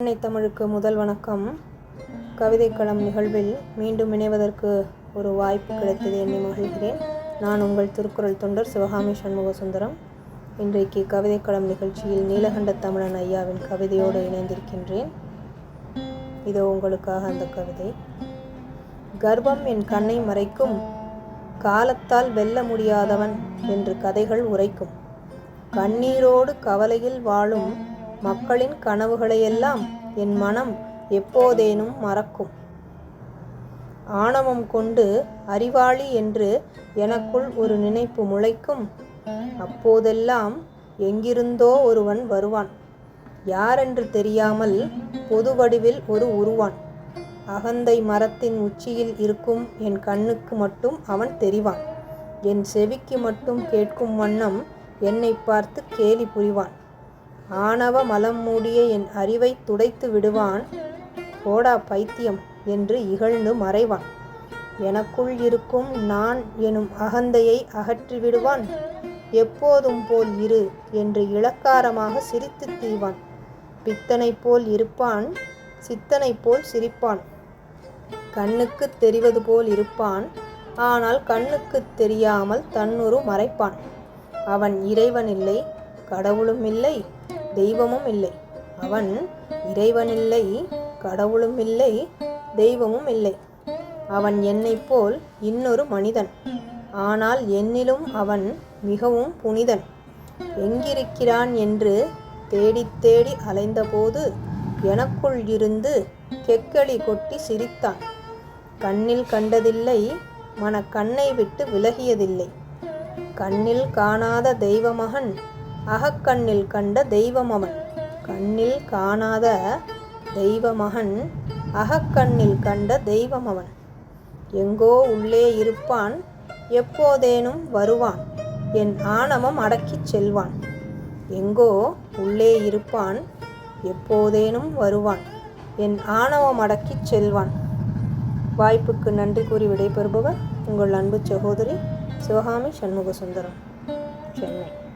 சென்னை தமிழுக்கு முதல் வணக்கம். கவிதைக்களம் நிகழ்வில் மீண்டும் இணைவதற்கு ஒரு வாய்ப்பு கிடைத்தது எண்ணி மகிழ்கிறேன். நான் உங்கள் திருக்குறள் தொண்டர் சிவகாமி சண்முக சுந்தரம் இன்றைக்கு கவிதைக்களம் நிகழ்ச்சியில் நீலகண்ட தமிழன் ஐயாவின் கவிதையோடு இணைந்திருக்கின்றேன். இதோ உங்களுக்காக அந்த கவிதை. கர்ப்பம் என் கண்ணை மறைக்கும் காலத்தால் வெல்ல முடியாதவன் என்று கதைகள் உரைக்கும். கண்ணீரோடு கவலையில் வாழும் மக்களின் கனவுகளையெல்லாம் என் மனம் எப்போதேனும் மறக்கும். ஆணவம் கொண்டு அறிவாளி என்று எனக்குள் ஒரு நினைப்பு முளைக்கும். அப்போதெல்லாம் எங்கிருந்தோ ஒருவன் வருவான். யாரென்று தெரியாமல் பொது வடிவில் ஒரு உருவான். அகந்தை மரத்தின் உச்சியில் இருக்கும் என் கண்ணுக்கு மட்டும் அவன் தெரிவான். என் செவிக்கு மட்டும் கேட்கும் வண்ணம் என்னை பார்த்து கேலி புரிவான். ஆணவ மலம் மூடிய என் அறிவை துடைத்து விடுவான். போடா பைத்தியம் என்று இகழ்ந்து மறைவான். எனக்குள் இருக்கும் நான் எனும் அகந்தையை அகற்றி விடுவான். எப்போதும் போல் இரு என்று இளக்காரமாக சிரித்து தீவான். பித்தனை போல் இருப்பான் சித்தனை போல் சிரிப்பான். கண்ணுக்கு தெரிவது போல் இருப்பான் ஆனால் கண்ணுக்கு தெரியாமல் தன்னுரு மறைப்பான். அவன் இறைவன் இல்லை கடவுளும் இல்லை தெய்வமும் இல்லை. அவன் இறைவனில்லை கடவுளும் இல்லை தெய்வமும் இல்லை. அவன் என்னை போல் இன்னொரு மனிதன். ஆனால் என்னிலும் அவன் மிகவும் புனிதன். எங்கிருக்கிறான் என்று தேடித் தேடி அலைந்தபோது எனக்குள் இருந்து கெக்களி கொட்டி சிரித்தான். கண்ணில் கண்டதில்லை மன கண்ணை விட்டு விலகியதில்லை. கண்ணில் காணாத தெய்வமகன் அகக்கண்ணில் கண்ட தெய்வமவன். கண்ணில் காணாத தெய்வமகன் அகக்கண்ணில் கண்ட தெய்வமவன். எங்கோ உள்ளே இருப்பான் எப்போதேனும் வருவான் என் ஆணவம் அடக்கிச் செல்வான். எங்கோ உள்ளே இருப்பான் எப்போதேனும் வருவான் என் ஆணவம் அடக்கிச் செல்வான். வாய்ப்புக்கு நன்றி கூறி விடைபெறுபவர் உங்கள் அன்பு சகோதரி சிவகாமி சண்முக சுந்தரம் சென்னை.